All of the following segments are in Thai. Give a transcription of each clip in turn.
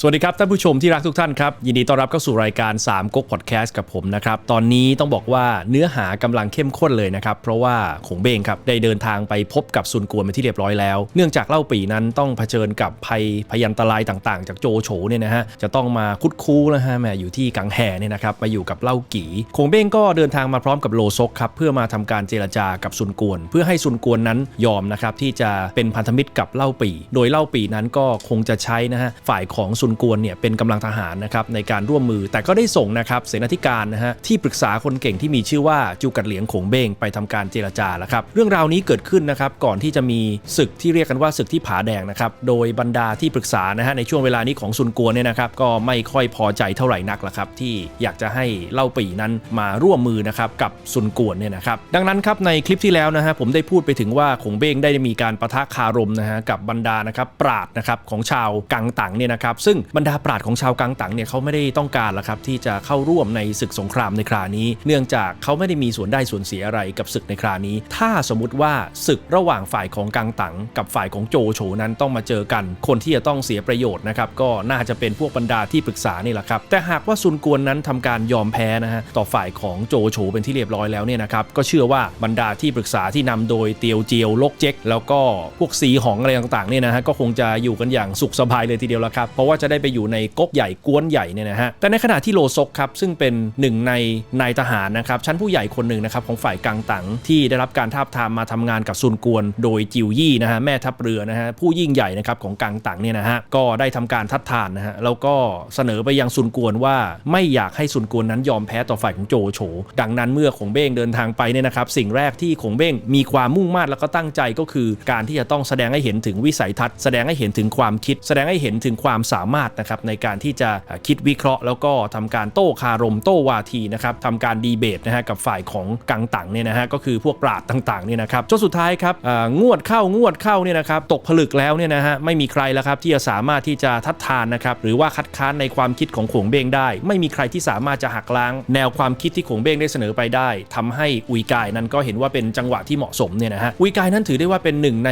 สวัสดีครับท่านผู้ชมที่รักทุกท่านครับ ยินดีต้อนรับเข้าสู่รายการ3ก๊กพอดแคสต์กับผมนะครับ ตอนนี้ต้องบอกว่าเนื้อหากำลังเข้มข้นเลยนะครับ เพราะว่าขงเบงครับได้เดินทางไปพบกับซุนกวนเป็นที่เรียบร้อยแล้ว เนื่องจากเล่าปีนั้นต้องเผชิญกับภัยพยันตรายต่างๆ จากโจโฉเนี่ยนะฮะจะต้องมาคุดคู้นะฮะแหมอยู่ที่กังแห่เนี่ยนะครับมาอยู่กับเล่ากีขงเบงก็เดินทางมาพร้อมกับโลซกครับเพื่อมาทำการเจรจากับซุนกวน เพื่อให้ซุนกวนนั้นยอมนะครับที่จะเป็นพันธมิตรกับเล่าปี โดยเล่าปีนั้นก็คงจะใช้นะฮะฝ่ายของซุนกวนเนี่ยเป็นกำลังทหารนะครับในการร่วมมือ แต่ก็ได้ส่งนะครับเสนาธิการนะฮะที่ปรึกษาคนเก่งที่มีชื่อว่าจูกัดเหลียงขงเบงไปทำการเจรจาแล้วครับเรื่องราวนี้เกิดขึ้นนะครับก่อนที่จะมีศึกที่เรียกกันว่าศึกที่ผาแดงนะครับโดยบรรดาที่ปรึกษานะฮะในช่วงเวลานี้ของซุนกวนเนี่ยนะครับก็ไม่ค่อยพอใจเท่าไหร่นักละครับที่อยากจะให้เล่าปีนั้นมาร่วมมือนะครับกับซุนกวนเนี่ยนะครับดังนั้นครับในคลิปที่แล้วนะฮะผมได้พูดไปถึงว่าขงเบงได้มีการประทะคารมนะฮะกับบรรดานะครับปราดนะครับของชาวกังตังเนี่ยนะครับซึ่งบรรดาปราดของชาวกังตังเนี่ยเขาไม่ได้ต้องการละครับที่จะเข้าร่วมในศึกสงครามในครานี้ เนื่องจากเขาไม่ได้มีส่วนได้ส่วนเสียอะไรกับศึกในครานี้ ถ้าสมมติว่าศึกระหว่างฝ่ายของกังตังกับฝ่ายของโจโฉนั้นต้องมาเจอกัน คนที่จะต้องเสียประโยชน์นะครับก็น่าจะเป็นพวกบรรดาที่ปรึกษานี่แหละครับแต่หากว่าซุนกวนนั้นทำการยอมแพ้นะฮะต่อฝ่ายของโจโฉเป็นที่เรียบร้อยแล้วเนี่ยนะครับก็เชื่อว่าบรรดาที่ปรึกษาที่นำโดยเตียวเจียวลกเจ๊กแล้วก็พวกสีหองอะไรต่างๆเนี่ยนะฮะก็คงจะอยู่กันอย่างสุขสบายเลยทีเดียวละครับเพราะว่าจะได้ไปอยู่ในก๊กใหญ่กวนใหญ่เนี่ยนะฮะแต่ในขณะที่โลซกครับซึ่งเป็นหนึ่งในนายทหารนะครับชั้นผู้ใหญ่คนหนึ่งนะครับของฝ่ายกังตังที่ได้รับการทาบทามมาทำงานกับซุนกวน โดยจิวยี่นะฮะแม่ทัพเรือนะฮะผู้ยิ่งใหญ่นะครับของกังตังเนี่ยนะฮะก็ได้ทำการทัดทานนะฮะแล้วก็เสนอไปยังซุนกวนว่าไม่อยากให้ซุนกวนนั้นยอมแพ้ต่อฝ่ายของโจโฉดังนั้นเมื่อขงเบ้งเดินทางไปเนี่ยนะครับสิ่งแรกที่ขงเบ้งมีความมุ่งมั่นแล้วก็ตั้งใจก็คือ การที่จะต้องแสดงให้เห็นถึงวิสัยทัศน์แสดงให้เห็นถึงความคิด แสดงให้เห็นถึงความสามารถนะครับในการที่จะคิดวิเคราะห์ แล้วก็ทำการโต้คารมโต้วาทีนะครับทำการดีเบตนะฮะกับฝ่ายของกังตังเนี่ยนะฮะก็คือพวกปราดต่างๆเนี่ยนะครับจนสุดท้ายครับงวดเข้างวดเข้าเนี่ยนะครับตกผลึกแล้วเนี่ยนะฮะไม่มีใครแล้วครับที่จะสามารถที่จะทัดทานนะครับหรือว่าคัดค้านในความคิดของขงเบงได้ ไม่มีใครที่สามารถจะหักล้าง แนวความคิดที่ขงเบงได้เสนอไปได้ทำให้อุยกายนั้นก็เห็นว่าเป็นจังหวะที่เหมาะสมเนี่ยนะฮะอุยกายนั้นถือได้ว่าเป็นหนึ่งใน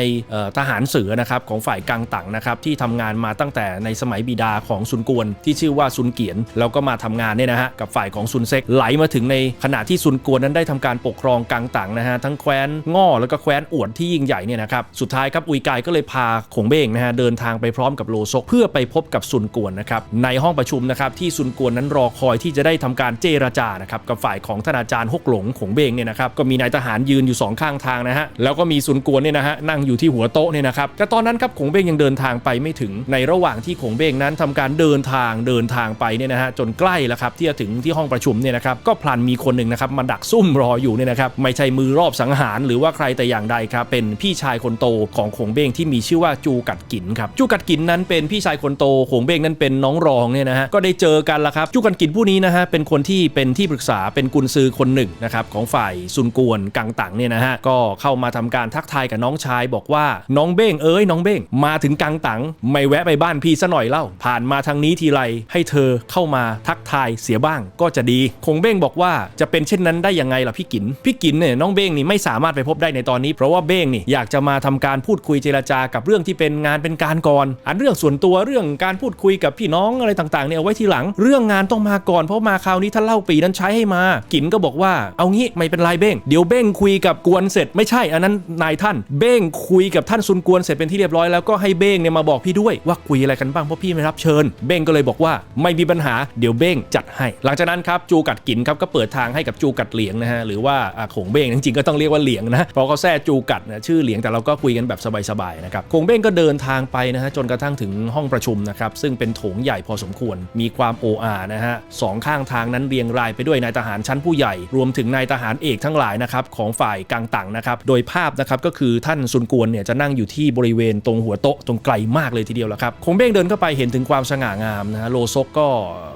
ทหารเสือนะครับของฝ่ายกังตังนะครับที่ทำงานมาตั้งแต่ในสมัยบิดาของซุนกวนที่ชื่อว่าซุนเกียนแล้วก็มาทำงานเนี่ยนะฮะกับฝ่ายของซุนเซกไหลมาถึงในขณะที่ซุนกวนนั้นได้ทำการปกครองกังตังนะฮะทั้งแคว้นง่อแล้วก็แคว้นอวดที่ยิ่งใหญ่เนี่ยนะครับสุดท้ายครับอุยกายก็เลยพาขงเบ้งนะฮะเดินทางไปพร้อมกับโลซกเพื่อไปพบกับซุนกวนนะครับในห้องประชุมนะครับที่ซุนกวนนั้นรอคอยที่จะได้ทำการเจรจานะครับกับฝ่ายของท่านอาจารย์ฮกหลงขงเบ้งเนี่ยนะครับก็มีนายทหารยืนอยู่สองข้างทางนะฮะแล้วก็มีซุนกวนเนี่ยนะฮะนั่งอยู่ที่หัวโต๊ะเนี่ยนะครับแต่ตอนนั้นครับขงเบ้งยังเดินทางไปไม่ถึงในระหว่างที่ขงเบ้งนั้นทำการเดินทางเดินทางไปเนี่ยนะฮะจนใกล้แล้วครับที่จะถึงที่ห้องประชุมเนี่ยนะครับก็พลันมีคนหนึ่งนะครับมาดักซุ่มรออยู่เนี่ยนะครับไม่ใช่มือรอบสังหารหรือว่าใครแต่อย่างใดครับเป็นพี่ชายคนโตของขงเบ้งที่มีชื่อว่าจูกัดกินครับจูกัดกินนั้นเป็นพี่ชายคนโตขงเบ้งนั้นเป็นน้องรองเนี่ยนะฮะก็ได้เจอกันละครับจูกัดกินผู้นี้นะฮะเป็นคนที่เป็นที่ปรึกษาเป็นกุนซือคนหนึ่งนะครับของฝ่ายซุนกวนกังตังเนี่ยนะฮะก็เข้ามาทำการทักทายกับน้องชายบอกว่าน้องเบ้งเอ้ยน้องเบ้งมาถึงกังตังไม่แวะไปบ้านพี่ซะหน่อยเล่าผ่านมาทางนี้ทีไรให้เธอเข้ามาทักทายเสียบ้างก็จะดี คงเบ้งบอกว่าจะเป็นเช่นนั้นได้ยังไงล่ะพี่กินพี่กินเนี่ยน้องเบ้งนี่ไม่สามารถไปพบได้ในตอนนี้ เพราะว่าเบ้งนี่อยากจะมาทำการพูดคุยเจรจากับเรื่องที่เป็นงานเป็นการก่อน อันเรื่องส่วนตัวเรื่องการพูดคุยกับพี่น้องอะไรต่างๆเนี่ยเอาไว้ทีหลัง เรื่องงานต้องมาก่อนเพราะมาคราวนี้ถ้าเล่าปีนั้นใช้ให้มา กินก็บอกว่าเอางี้ไม่เป็นไรเบ้งเดี๋ยวเบ้งคุยกับกวนเสร็จไม่ใช่อันนั้นนายท่าน เบ้งคุยกับท่านซุนกวนเสร็จเป็นที่เรียบร้อยแล้วก็ให้เบ้งเนี่ยมาบอกพี่ด้วยว่าคุยอะไรกันบ้างเพราะพี่ไม่รับเชิญ เบ้งก็เลยบอกว่าไม่มีปัญหาเดี๋ยวเบ้งจัดให้ หลังจากนั้นครับจูกัดกินครับก็เปิดทางให้กับจูกัดเหลียงนะฮะหรือว่าอาขงเบ้งจริงๆก็ต้องเรียกว่าเหลียงนะเพราะเขาแท้จูกัดนะชื่อเหลียงแต่เราก็คุยกันแบบสบายๆนะครับคงเบ้งก็เดินทางไปนะฮะจนกระทั่งถึงห้องประชุมนะครับซึ่งเป็นโถงใหญ่พอสมควร มีความโออานะฮะสองข้างทางนั้นเรียงรายไปด้วยนายทหารชั้นผู้ใหญ่ รวมถึงนายทหารเอกทั้งหลายนะครับของฝ่ายกังตังนะครับโดยภาพนะครับก็คือท่านซุนกวนเนี่ยจะนั่งอยู่ที่บริเวณตรงหัวโต๊ะตรงไกลมากเลยทีเดียวละครับคงเบ้งเดินเข้าไปเห็นถึงความสง่างามนะฮะโลซกก็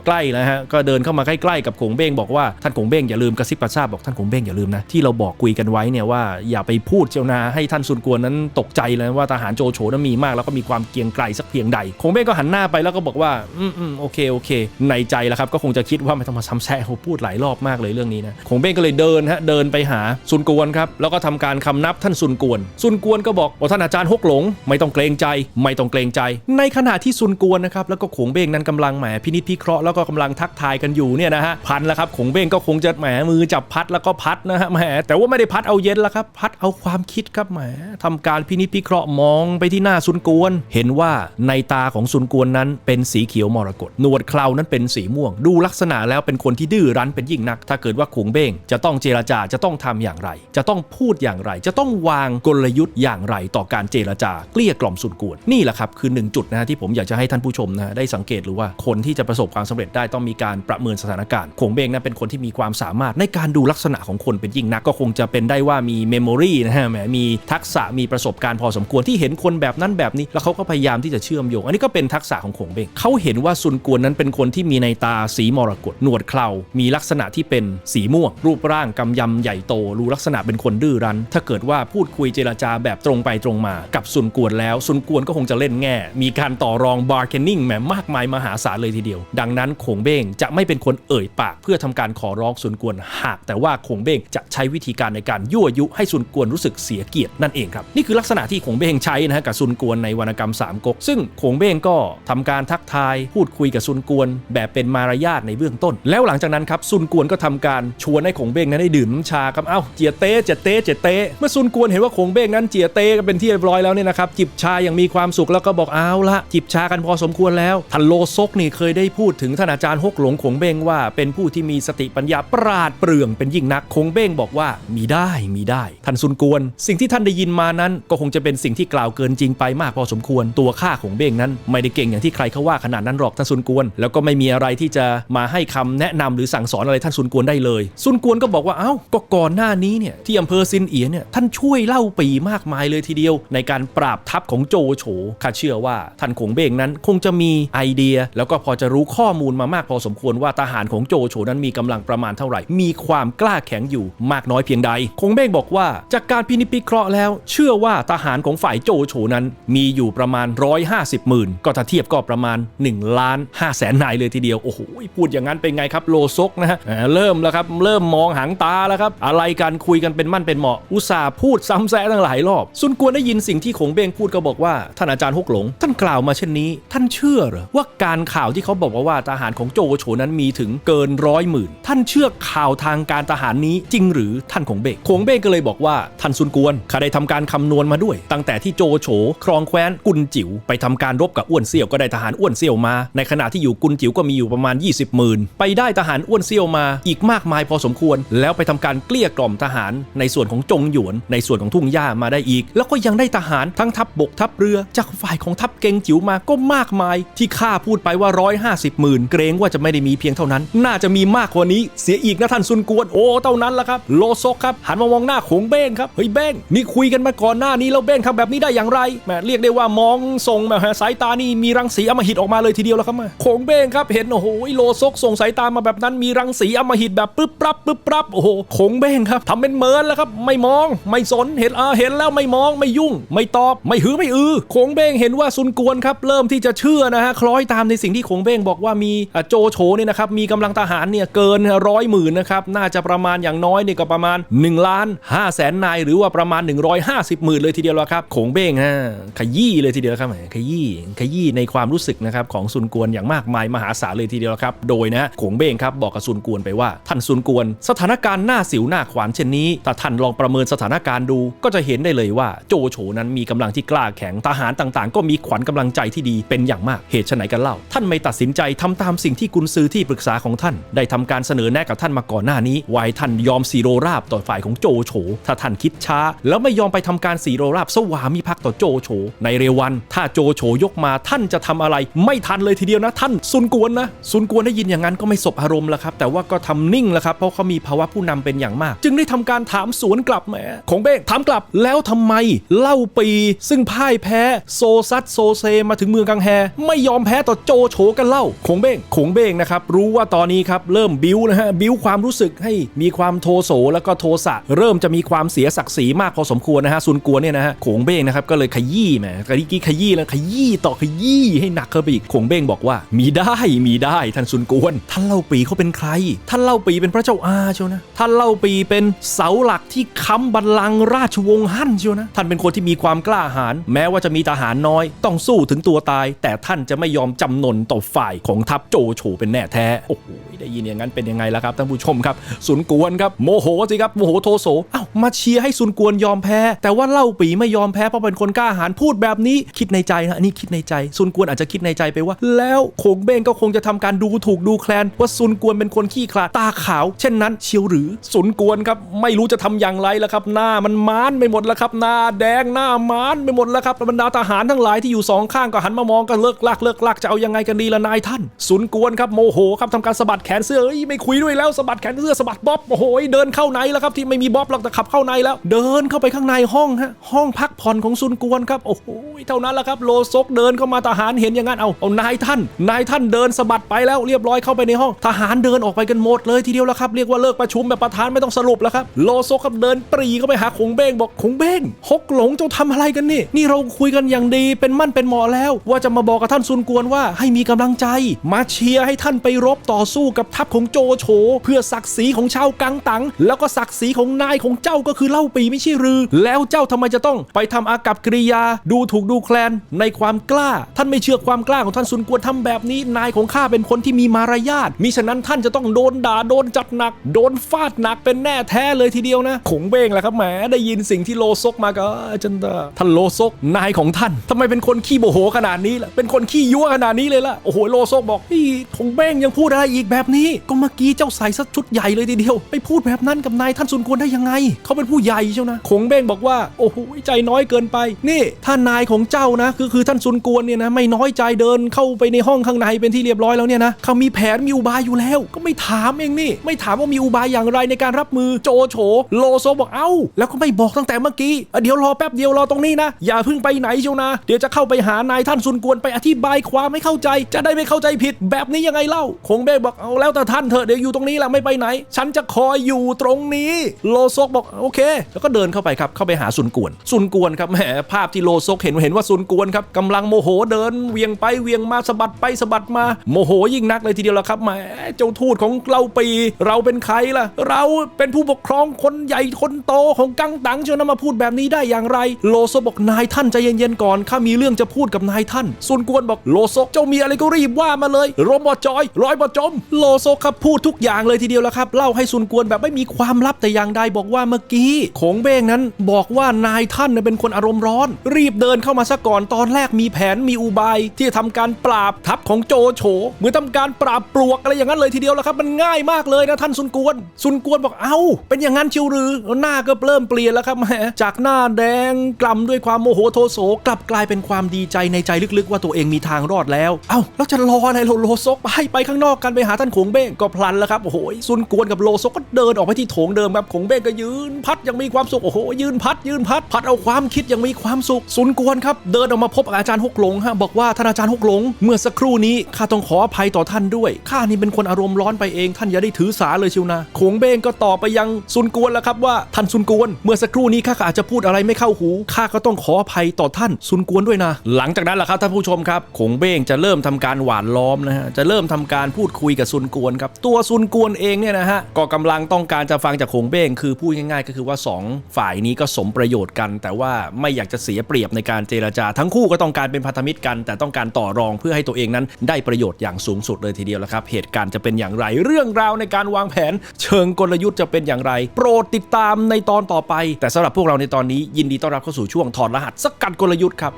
ใกล้แล้วฮะก็เดินเข้ามาใกล้ๆกับขงเบ้งบอกว่าท่านขงเบ้งอย่าลืมกระซิบกระซาบบอกท่านขงเบ้งอย่าลืมนะที่เราบอกคุยกันไว้เนี่ยว่าอย่าไปพูดเจ้านาให้ท่านซุนกวนนั้นตกใจเลยว่าทหารโจโฉนั้นมีมาก แล้วก็มีความเกียงไกรสักเพียงใดขงเบ้งก็หันหน้าไปแล้วก็บอกว่าอืมอืมโอเคโอเค ในใจแล้วครับก็คงจะคิดว่าไม่ต้องมาซ้ำแซะพูดหลายรอบมากเลยเรื่องนี้นะขงเบ้งก็เลยเดินฮะเดินไปหาซุนกวนครับแล้วก็ทำการคำนับท่านซุนกวนซุนกวนก็บอกว่าท่านอาจารย์ฮกหลง ไม่ต้องเกรงใจ ไม่ต้องเกรงใจ ในขณะที่ซุนกวนนะครับแล้วก็ขงเบ้งนั้นกำลังแหมพินิจพิเคราะห์แล้วก็กำลังทักทายกันอยู่เนี่ยนะฮะพันแล้วครับขงเบ้งก็คงจะแหมมือจับพัดแล้วก็พัดนะฮะแหมแต่ว่าไม่ได้พัดเอาเย็นแล้วครับพัดเอาความคิดครับแหมทำการพินิจพิเคราะห์มองไปที่หน้าซุนกวน เห็นว่าในตาของซุนกวนนั้นเป็นสีเขียวมรกตหนวดเครานั้นเป็นสีม่วง ดูลักษณะแล้วเป็นคนที่ดื้อรั้นเป็นยิ่งนัก ถ้าเกิดว่าขงเบ้งจะต้องเจรจาจะต้องทำอย่างไร จะต้องพูดอย่างไร จะต้องวางกลยุทธ์อย่างไรต่อการเจรจาเกลี้ยกล่อมซุนกวนนี่แหละครับคือหนึ่งจุดนะฮะที่ผมอยากจะให้ท่านผู้ชมนะได้สังเกตหรือว่าคนที่จะประสบความสำเร็จได้ต้องมีการประเมินสถานการณ์ขงเบงนั้นเป็นคนที่มีความสามารถในการดูลักษณะของคนเป็นยิ่งนักก็คงจะเป็นได้ว่ามีเมมโมรีนะฮะแหมมีทักษะมีประสบการณ์พอสมควรที่เห็นคนแบบนั้นแบบนี้ แล้วเขาก็พยายามที่จะเชื่อมโยง อันนี้ก็เป็นทักษะของขงเบงเขาเห็นว่าซุนกวนนั้นเป็นคนที่มีในตาสีมรกตหนวดเครามีลักษณะที่เป็นสีม่วง รูปร่างกำยำใหญ่โต รูลักษณะเป็นคนดื้อรั้น ถ้าเกิดว่าพูดคุยเจรจาแบบตรงไปตรงมา กับซุนกวนแล้วซุนกวนก็คงจะเล่นแง่ มีการต่อรอง bargaining แหมมากมายมหาศาลเลยทีเดียว ดังนั้นขงเบ้งจะไม่เป็นคนเอ่ยปาก เพื่อทำการขอร้องซุนกวนหาก แต่ว่าขงเบ้งจะใช้วิธีการในการยั่วยุให้ซุนกวนรู้สึกเสียเกียรตินั่นเองครับนี่คือลักษณะที่ขงเบ้งใช้นะฮะกับซุนกวนในวรรณกรรมสามก๊กซึ่งขงเบ้งก็ทำการทักทายพูดคุยกับซุนกวน แบบเป็นมารยาทในเบื้องต้น แล้วหลังจากนั้นครับซุนกวนก็ทำการชวนให้ขงเบ้งนั้นได้ดื่มน้ำชาครับเอ้าเจียเต้เจียเต้เจียเต้เมื่อซุนกวนเห็นว่าขงเบ้งนั้นเจียเต้กันเป็นที่เรียบร้อยแล้วเนี่ยนะครับจิบชาอย่างมีความสุขแล้วก็บอกเอาละจิบชากันพอสมควรแล้วท่านโลซกนี่เคยได้พูดถึงท่านอาจารย์ฮกหลงขงเบ้งว่า เป็นผู้ที่มีสติปัญญาปราดเปรื่องเป็นยิ่งนักคงเบ้งบอกว่ามีได้มีได้ ท่านซุนกวน สิ่งที่ท่านได้ยินมานั้น ก็คงจะเป็นสิ่งที่กล่าวเกินจริงไปมากพอสมควรตัวข้าขงเบ้งนั้น ไม่ได้เก่งอย่างที่ใครเขาว่าขนาดนั้นหรอกท่านซุนกวน แล้วก็ไม่มีอะไรที่จะมาให้คำแนะนำหรือสั่งสอนอะไรท่านซุนกวนได้เลยซุนกวนก็บอกว่าเอ้าก็ก่อนหน้านี้เนี่ยที่อำเภอซินเอียเนี่ยท่านช่วยเล่าปีมากมายเลยทีเดียว ในการปราบทัพของโจโฉข้าเชื่อว่าท่านคงเบ้งนั้นคงจะมีไอเดีย แล้วก็พอจะรู้ข้อมูลมามากพอสมควรว่าทหารของโจโฉนั้นมีกำลังประมาณเท่าไหร่ มีความกล้าแข็งอยู่มากน้อยเพียงใด คงเบ้งบอกว่าจากการพินิจพิเคราะห์แล้ว เชื่อว่าทหารของฝ่ายโจโฉนั้นมีอยู่ประมาณ 150หมื่นก็ถ้าเทียบก็ประมาณ1ล้าน5แสนนายเลยทีเดียว โอ้โหพูดอย่างนั้นเป็นไงครับโลซกนะฮะเริ่มแล้วครับเริ่มมองหางตาแล้วครับอะไรกันคุยกันเป็นมั่นเป็นเหมาะ อุตส่าห์พูดซ้ำแซะตั้งหลายรอบ ซุนกวนได้ยินสิ่งที่ขงเบ้งพูดก็บอกว่าท่านอาจารย์ฮกหลง ท่านกล่าวมาเช่นนี้ท่านานเชื่อเหรอว่าการข่าวที่เขาบอกว่าวาทหารของโจโฉนั้นมีถึงเกินร้อยหมื่นท่านเชื่อข่าวทางการทหารนี้จริงหรือท่านขงเบ้งขงเบ้งก็เลยบอกว่าท่านซุนกวนข้าได้ทำการคำนวณมาด้วย ตั้งแต่ที่โจโฉครองแคว้นกุนจิ๋วไปทำการรบกับอ้วนเซี่ยวก็ได้ทหารอ้วนเซี่ยวมา ในขณะที่อยู่กุนจิ๋วก็มีอยู่ประมาณ 20หมื่นไปได้ทหารอ้วนเซี่ยวมา อีกมากมายพอสมควร แล้วไปทำการเกลี้ยกล่อมทหาร ในส่วนของจงหยวน ในส่วนของทุ่งหญ้ามาได้อีก แล้วก็ยังได้ทหารทั้งทัพบบกทัพเรือจากฝ่ายของทัพเกงจิ๋วมาก็มากมายที่ข้าพูดไปว่า 150หมื่นเกรงว่าจะไม่ได้มีเพียงเท่านั้น น่าจะมีมากกว่านี้เสียอีกนะท่านซุนกวนโอ้เท่านั้นละครับโลซกครับหันมามองหน้าขงเบ้งครับเฮ้ยเบ้งนี่คุยกันมาก่อนหน้านี้แล้วเบ้งทำแบบนี้ได้อย่างไรแหมเรียกได้ว่ามองส่งแบบสายตานี่มีรังสีอมหิตออกมาเลยทีเดียวแล้วครับมาขงเบ้งครับเห็นโอ้โหโลซกส่งสายตามาแบบนั้นมีรังสีอมหิตแบบปึ๊บปั๊บปึ๊บปั๊บโอ้โหขงเบ้งครับทำเป็นเมินแล้วครับไม่มองไม่สนเห็นอ่าเห็นแล้วไม่มองไม่ยุ่ง ไม่ตอบไม่หือไม่อือขงเบ้งเห็นว่าซุนกวนครับเริ่มที่จะเชื่อนะฮะคล้อยตามในสิ่งที่ขงเบ้งบอกว่ามีโจโฉเนี่ยนะครับมีกำลังทหารเนี่ยเกินร้อยหมื่นนะครับน่าจะประมาณอย่างน้อยเนี่ยก็ประมาณ1ล้าน5แสนนายหรือว่าประมาณ 150หมื่นเลยทีเดียวละครับขงเบ้งฮะขยี้เลยทีเดียวครับขยี้ขยี้ในความรู้สึกนะครับของซุนกวนอย่างมากมายมหาศาลเลยทีเดียวครับ โดยนะขงเบ้งครับบอกกับซุนกวนไปว่าท่านซุนกวน สถานการณ์หน้าสิวหน้าขวานเช่นนี้ถ้าท่านลองประเมินสถานการณ์ดู ก็จะเห็นได้เลยว่าโจโฉนั้นมีกำลังที่กล้าแข็งทหารต่างๆ ก็มีขวัญกำลังใจที่ดีเป็นอย่างมาก เหตุไฉนกันเล่า ท่านไม่ตัดสินใจทำตามสิ่งที่กุนซือที่ปรึกษาของท่าน ได้ทำการเสนอแนะกับท่านมาก่อนหน้านี้ไว้ท่านยอมสีโรราบต่อฝ่ายของโจโฉ ถ้าท่านคิดช้า แล้วไม่ยอมไปทำการสีโรราบสวามิภักดิ์ต่อโจโฉ ในเร็ววัน ถ้าโจโฉยกมาท่านจะทำอะไร ไม่ทันเลยทีเดียวนะ ท่านซุนกวนนะซุนกวนได้ยินอย่างนั้นก็ไม่สบอารมณ์แล้วครับ แต่ว่าก็ทำนิ่งแล้วครับเพราะเขามีภาวะผู้นำเป็นอย่างมาก จึงได้ทำการถามสวนกลับแหมของเบ้งถามกลับแล้วทำไม เล่าปี ซึ่งพ่ายแพ้โซซัดโซเซมาถึงเมืองกังแฮไม่ยอมแพ้ต่อโจโฉกันเล่าคงเบ้งขงเบ้งนะครับรู้ว่าตอนนี้ครับเริ่มบิ้วนะฮะบิ้วความรู้สึกให้มีความโทโสแล้วก็โทสะเริ่มจะมีความเสียศักดิ์ศรีมากพอสมควรนะฮะซุนกวนเนี่ยนะฮะขงเบ้งนะครับก็เลยขยี้แหมกะลิกี้ขยี้แล้วขยี้ต่อขยี้ให้หนักเข้าไปอีกขงเบ้งบอกว่า มีได้มีได้ท่านซุนกวน ท่านเล่าปีเขาเป็นใคร ท่านเล่าปีเป็นพระเจ้าอาเชียวนะท่านเล่าปีเป็นเสาหลักที่ค้ำบัลลังก์ราชวงศ์ฮั่นเชียวนะท่านเป็นคนที่มีความกล้าหาญแม้ว่าจะมีทหารน้อย ต้องสู้ถึงตัวตาย แต่แต่ท่านจะไม่ยอมจำนนต่อฝ่ายของทัพโจโฉเป็นแน่แท้ โอ้โห ได้ยินอย่างนั้นเป็นยังไงล่ะครับท่านผู้ชมครับซุนกวนครับโมโหสิครับโมโหโทโสเอ้ามาเชียร์ให้ซุนกวนยอมแพ้ แต่ว่าเล่าปีไม่ยอมแพ้เพราะเป็นคนกล้าหาญพูดแบบนี้คิดในใจนะนนี้คิดในใจซุนกวนอาจจะคิดในใจไปว่า แล้วโขงเบ้งก็คงจะทำการดูถูกดูแคลน ว่าซุนกวนเป็นคนขี้ขลาดตาขาว เช่นนั้นเชียวหรือซุนกวนครับไม่รู้จะทำอย่างไรแล้วครับ หน้ามันม้านไปหมดแล้วครับ หน้าแดงหน้าม้านไปหมดแล้วครับบรรดาทหารทั้งหลายที่อยู่สองข้างก็หันมามองกันเลิกลักเลิกลักจะเอายังไงกันดีละนายท่านซุนกวนครับโมโหครับทำการสะบัดแขนเสื้อเอ้ยไม่คุยด้วยแล้วสะบัดแขนเสื้อสะบัดบ๊อบโอ้โหเดินเข้าในแล้วครับที่ไม่มีบ๊อบหรอกแต่ขับเข้าในแล้ว เดินเข้าไปข้างในห้องฮะห้องพักผ่อนของซุนกวนครับโอ้โหเท่านั้นแหละครับโลซกเดินเข้ามาทหารเห็นอย่างนั้นเอาเอานายท่าน นายท่านเดินสะบัดไปแล้วเรียบร้อยเข้าไปในห้อง ทหารเดินออกไปกันหมดเลยทีเดียวแล้วครับเรียกว่าเลิกประชุมแบบประธานไม่ต้องสรุปแล้วครับโลซกครับเดินปรีเข้าไปหาคงเบ้งบอกคงเบ้งฮกหลงเจ้าทำอะไรกันนี่นี่เราคุยกันอย่างดีเป็นมั่นเป็นหมาะแล้ว ว่าจะมาบอกกับท่านซุนกวนว่าให้มีกำลังใจ มาเชียร์ให้ท่านไปรบต่อสู้กับทัพของโจโฉเพื่อศักดิ์ศรีของชาวกังตัง แล้วก็ศักดิ์ศรีของนายของเจ้าก็คือเล่าปีไม่ใช่รือ แล้วเจ้าทำไมจะต้องไปทำอากับกิริยา ดูถูกดูแคลนในความกล้า ท่านไม่เชื่อความกล้าของท่านซุนกวนทำแบบนี้ นายของข้าเป็นคนที่มีมารยาทมิฉะนั้นท่านจะต้องโดนด่าโดนจัดหนัก โดนฟาดหนักเป็นแน่แท้เลยทีเดียวนะขงเบ้งแหละครับแหมได้ยินสิ่งที่โลซกมาก็จันดาท่านโลซกนายของท่านทำไมเป็นคนขี้โมโหขนาดนี้ล่ะเป็นคนขี้ยั่วขนาดนี้เลยล่ะ โอ้โหโลโซกบอกนี่ขงเบ้งยังพูดอะไรอีกแบบนี้ ก็เมื่อกี้เจ้าใส่ซะชุดใหญ่เลยทีเดียว ไปพูดแบบนั้นกับนายท่านซุนกวนได้ยังไง เขาเป็นผู้ใหญ่เชียวนะขงเบ้งบอกว่า โอ้โหใจน้อยเกินไป นี่ถ้านนายของเจ้านะ คือคือท่านซุนกวนเนี่ยนะไม่น้อยใจเดินเข้าไปในห้องข้างในเป็นที่เรียบร้อยแล้วเนี่ยนะเขามีแผนมีอุบายอยู่แล้ว ก็ไม่ถามเองนี่ ไม่ถามว่ามีอุบายอย่างไรในการรับมือโจโฉโลโซบอกเอ้า แล้วก็ไม่บอกตั้งแต่เมื่อกี้เดี๋ยวรอแป๊บเดียวรอตรงนี้นะอย่าเพิ่งไปไหนเชียวนะ เดี๋ยวจะเข้าไปหานายท่านซุนกวนไปอธิบายความให้เข้าใจ จะได้ไม่เข้าใจผิดแบบนี้ยังไงเล่า คงเบ้บอกเอาแล้วแต่ท่านเถอะเดี๋ยวอยู่ตรงนี้แหละไม่ไปไหน ฉันจะคอยอยู่ตรงนี้ โลโซกบอกโอเค แล้วก็เดินเข้าไปครับเข้าไปหาซุนกวนซุนกวนครับแหมภาพที่โลโซกเห็นเห็นว่าซุนกวนครับกำลังโมโหเดินเวียงไปเวียงมาสะบัดไปสะบัดมาโมโหยิ่งนักเลยทีเดียวละครับแหมเจ้าทูตของเราปี เราเป็นใครล่ะ เราเป็นผู้ปกครองคนใหญ่คนโตของกังตังเชียวนะมาพูดแบบนี้ได้อย่างไร โลโซบอกนายท่านใจเย็นๆก่อนข้ามีเรื่องจะพูดกับนายท่านซุนกวนบอกโลโซกเจ้ามีอะไรก็รีบว่ามาเลยรมบอจอยร้อยบอจม โลโซกครับพูดทุกอย่างเลยทีเดียวและครับเล่าให้ซุนกวนแบบไม่มีความลับแต่อย่างใดบอกว่าเมื่อกี้โขงเบ้งนั้นบอกว่านายท่านน่ะเป็นคนอารมณ์ร้อน รีบเดินเข้ามาซะก่อนตอนแรกมีแผนมีอุบาย ที่จะทำการปราบทัพของโจโฉเหมือนทำการปราบปลวกอะไรอย่างนั้นเลยทีเดียวและครับมันง่ายมากเลยนะท่านซุนกวน ซุนกวนบอกเอ้า เป็นอย่างนั้นเชียวหรือหน้าก็เริ่มเปลี่ยนแล้วครับแหมจากหน้าแดงกล่ำด้วยความโมโหโทโสกลับกลายเป็นความดีใจในใจลึกๆว่าตัวเองมีทางรอดแล้ว เอ้าแล้วจะรออะไรโลโลซกไปไปข้างนอกกันไปหาท่านขงเบ้งก็พลันแล้วครับโอ้โหซุนกวนกับโลซกก็เดินออกไปที่โถงเดิมครับขงเบ้งก็ยืนพัดยังมีความสุขโอ้โหยืนพัดยืนพัดพัดเอาความคิดยังมีความสุขซุนกวนครับเดินออกมาพบอาจารย์ฮกหลงฮะบอกว่าท่านอาจารย์ฮกหลง เมื่อสักครู่นี้ข้าต้องขออภัยต่อท่านด้วยข้านี่เป็นคนอารมณ์ร้อนไปเอง ท่านอย่าได้ถือสาเลยชิวนะขงเบ้งก็ตอบไปยังซุนกวนแล้วครับว่าท่านซุนกวน เมื่อสักครู่นี้ข้าอาจจะพูดอะไรไม่เข้าหูข้าก็ต้องขออภัยต่อท่านซุนกวนด้วยนะ หลังจากนั้นแหละครับท่านผู้ชมครับขงเบ้งจะเริ่มทำการหวานล้อมนะฮะจะเริ่มทำการพูดคุยกับซุนกวนครับตัวซุนกวนเองเนี่ยนะฮะก็กำลังต้องการจะฟังจากขงเบ้งคือพูดง่ายๆ ก็คือว่าสองฝ่ายนี้ก็สมประโยชน์กัน แต่ว่าไม่อยากจะเสียเปรียบในการเจรจา ทั้งคู่ก็ต้องการเป็นพันธมิตรกัน แต่ต้องการต่อรองเพื่อให้ตัวเองนั้น ได้ประโยชน์อย่างสูงสุดเลยทีเดียวแล้วครับเหตุการณ์จะเป็นอย่างไร เรื่องราวในการวางแผน เชิงกลยุทธ์จะเป็นอย่างไร โปรดติดตามในตอนต่อไป แต่สำหรับพวกเราในตอนนี้ยินดีต้อนรับเข้าสู่ช่วงถอดรหัสสกัดกลยุทธ์ครับ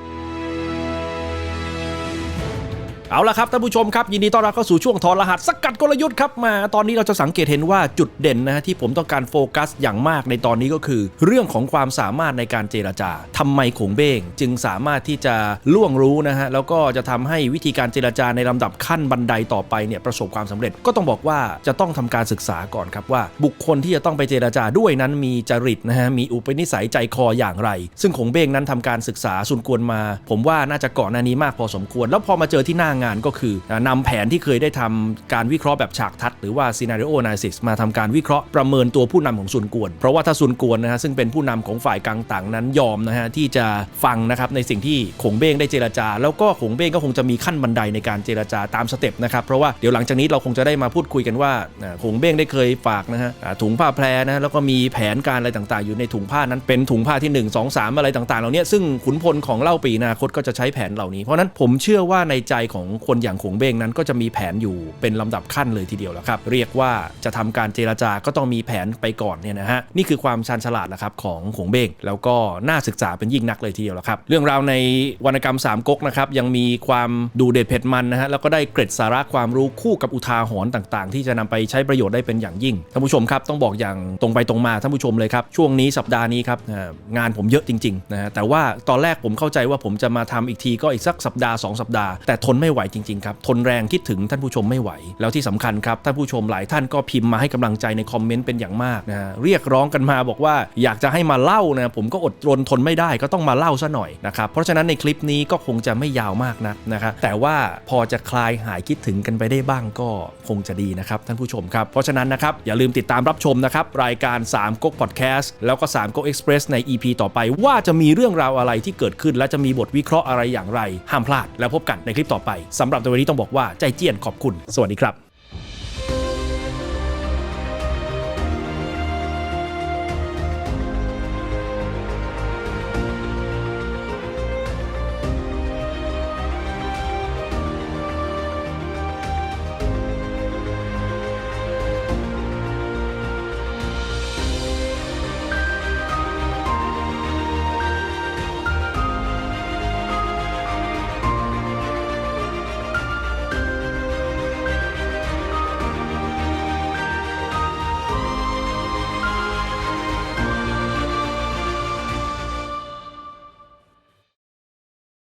เอาละครับท่านผู้ชมครับยินดีต้อนรับเข้าสู่ช่วงถอดรหัสสกัดกลยุทธ์ครับมาตอนนี้เราจะสังเกตเห็นว่าจุดเด่นนะฮะที่ผมต้องการโฟกัสอย่างมากในตอนนี้ก็คือ เรื่องของความสามารถในการเจรจาทำไมขงเบ้งจึงสามารถที่จะล่วงรู้นะฮะแล้วก็จะทำให้วิธีการเจรจาในลำดับขั้นบันไดต่อไปเนี่ยประสบความสำเร็จก็ต้องบอกว่าจะต้องทำการศึกษาก่อนครับว่า บุคคลที่จะต้องไปเจรจาด้วยนั้นมีจริตนะฮะมีอุปนิสัยใจคออย่างไร ซึ่งขงเบ้งนั้นทำการศึกษาสุนกวนมา ผมว่าน่าจะก่อนหน้านี้มากพอสมควร แล้วพอมาเจอที่หน้างงานก็คือนำแผนที่เคยได้ทำการวิเคราะห์แบบฉากทัด หรือว่า scenario analysis มาทำการวิเคราะห์ประเมินตัวผู้นำของซุนกวน เพราะว่าถ้าซุนกวนนะฮะซึ่งเป็นผู้นำของฝ่ายกลางต่างนั้นยอมนะฮะที่จะฟังนะครับในสิ่งที่ขงเบ้งได้เจรจา แล้วก็ขงเบ้งก็คงจะมีขั้นบันไดในการเจรจาตามสเต็ปนะครับเพราะว่าเดี๋ยวหลังจากนี้เราคงจะได้มาพูดคุยกันว่าขงเบ้งได้เคยฝากนะฮะถุงผ้าแพรนะแล้วก็มีแผนการอะไรต่างๆ อยู่ในถุงผ้านั้นเป็นถุงผ้าที่ 1 2 3 อะไรต่างๆ เหล่านี้ซึ่งขุนพลของเล่าปีอนาคตก็จะใช้แผนเหล่านี้ เพราะนั้นผมเชื่อว่าในใจของคนอย่างขงเบ้งนั้นก็จะมีแผนอยู่เป็นลำดับขั้นเลยทีเดียวแล้วครับ เรียกว่าจะทำการเจรจาก็ต้องมีแผนไปก่อนเนี่ยนะฮะนี่คือความชันฉลาดนะครับของขงเบ้งแล้วก็น่าศึกษาเป็นยิ่งนักเลยทีเดียวแล้วครับ เรื่องราวในวรรณกรรมสามก๊กนะครับยังมีความดูเด็ดเผ็ดมันนะฮะแล้วก็ได้เกร็ดสาระความรู้คู่กับอุทาหรณ์ต่าง ๆ ที่จะนำไปใช้ประโยชน์ได้เป็นอย่างยิ่งท่านผู้ชมครับต้องบอกอย่างตรงไปตรงมาท่านผู้ชมเลยครับช่วงนี้สัปดาห์นี้ครับงานผมเยอะจริงๆนะฮะแต่ว่าตอนแรกผมเข้าใจว่าผมจะมาทำอีกทีก็อีกสักสัปดาห์สองสัปดาห์แต่ทนไม่ไหวจริงๆครับ ทนแรงคิดถึงท่านผู้ชมไม่ไหว แล้วที่สำคัญครับท่านผู้ชมหลายท่านก็พิมพ์มาให้กำลังใจในคอมเมนต์เป็นอย่างมากนะฮะเรียกร้องกันมาบอกว่าอยากจะให้มาเล่านะผมก็อดรนทนไม่ได้ก็ต้องมาเล่าซะหน่อยนะครับเพราะฉะนั้นในคลิปนี้ก็คงจะไม่ยาวมากนักนะครับแต่ว่าพอจะคลายหายคิดถึงกันไปได้บ้างก็คงจะดีนะครับท่านผู้ชมครับเพราะฉะนั้นนะครับอย่าลืมติดตามรับชมนะครับรายการ3ก๊กพอดแคสต์แล้วก็3ก๊กเอ็กซ์เพรสใน EP ต่อไป ว่าจะมีเรื่องราวอะไรที่เกิดขึ้น และจะมีบทวิเคราะห์อะไรอย่างไร ห้ามพลาดแล้วพบกันในคลิปต่อไปสำหรับในวันนี้ต้องบอกว่าใจเจียนขอบคุณ สวัสดีครับ